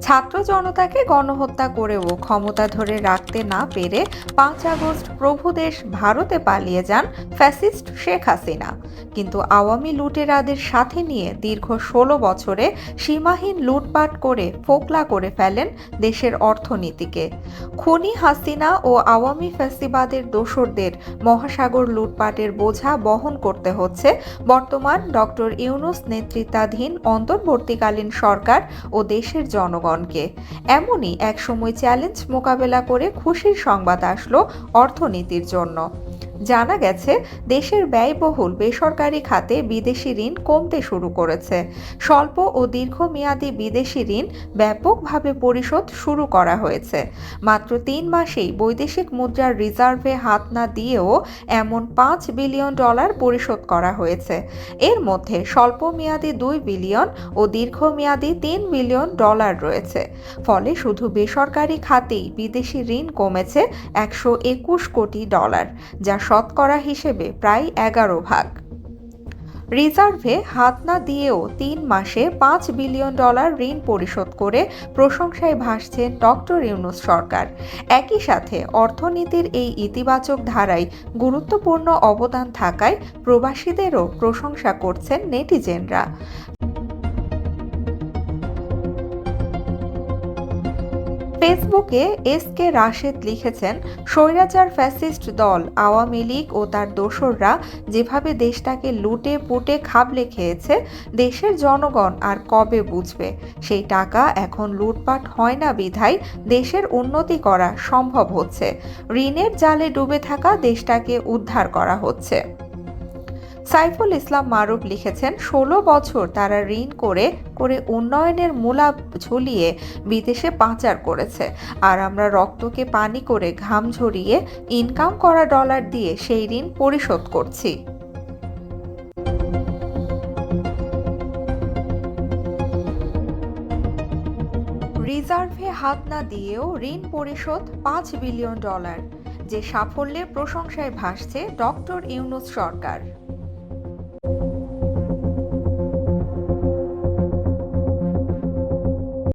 ছাত্র জনতাকে গণহত্যা করেও ক্ষমতা ধরে রাখতে না পেরে পাঁচ আগস্ট প্রভুদেশ ভারতে পালিয়ে যান ফ্যাসিস্ট শেখ হাসিনা। কিন্তু আওয়ামী লুটেরাদের সাথে নিয়ে দীর্ঘ ষোলো বছরে সীমাহীন লুটপাট করে ফোকলা করে ফেলেন দেশের অর্থনীতিকে। খুনি হাসিনা ও আওয়ামী ফ্যাসিবাদের দোসরদের মহাসাগর লুটপাটের বোঝা বহন করতে হচ্ছে। বর্তমান ডক্টর ইউনুস নেতৃত্বাধীন অন্তর্বর্তীকালীন সরকার ও দেশের জনগণকে। এমনই একসময় চ্যালেঞ্জ মোকাবেলা করে খুশির সংবাদ আসলো অর্থনীতির জন্য। জানা গেছে, দেশের ব্যয়বহুল বেসরকারি খাতে বিদেশি ঋণ কমতে শুরু করেছে। স্বল্প ও দীর্ঘমেয়াদী বিদেশি ঋণ ব্যাপকভাবে পরিশোধ শুরু করা হয়েছে। মাত্র তিন মাসেই বৈদেশিক মুদ্রার রিজার্ভে হাত না দিয়েও এমন পাঁচ বিলিয়ন ডলার পরিশোধ করা হয়েছে। এর মধ্যে স্বল্প মেয়াদী দুই বিলিয়ন ও দীর্ঘমেয়াদী তিন বিলিয়ন ডলার রয়েছে। ফলে শুধু বেসরকারি খাতেই বিদেশি ঋণ কমেছে একশো একুশ কোটি ডলার, যা শতকরা হিসেবে প্রায় এগারো ভাগ। রিজার্ভে হাত না দিয়েও তিন মাসে পাঁচ বিলিয়ন ডলার ঋণ পরিশোধ করে প্রশংসায় ভাসছেন ডক্টর ইউনুস সরকার। একই সাথে অর্থনীতির এই ইতিবাচক ধারায় গুরুত্বপূর্ণ অবদান থাকায় প্রবাসীদেরও প্রশংসা করছেন নেটিজেনরা। ফেসবুকে এস কে রাশেদ লিখেছেন, স্বৈরাচার ফ্যাসিস্ট দল, আওয়ামী লীগ ও তার দোসররা যেভাবে দেশটাকে লুটে পুটে খাবলে খেয়েছে, দেশের জনগণ আর কবে বুঝবে? সেই টাকা এখন লুটপাট হয় না বিধায় দেশের উন্নতি করা সম্ভব হচ্ছে। ঋণের জালে ডুবে থাকা দেশটাকে উদ্ধার করা হচ্ছে। সাইফুল ইসলাম মারুফ লিখেছেন, ষোলো বছর তারা ঋণ করে করে উন্নয়নের মূলা ঝুলিয়ে বিদেশে পাচার করেছে। আর আমরা রক্তকে পানি করে ঘাম ঝরিয়ে ইনকাম করা ডলার দিয়ে সেই ঋণ পরিশোধ করছি। রিজার্ভে হাত না দিয়েও ঋণ পরিশোধ পাঁচ বিলিয়ন ডলার। যে সাফল্যের প্রশংসায় ভাসছে ডক্টর ইউনুস সরকার।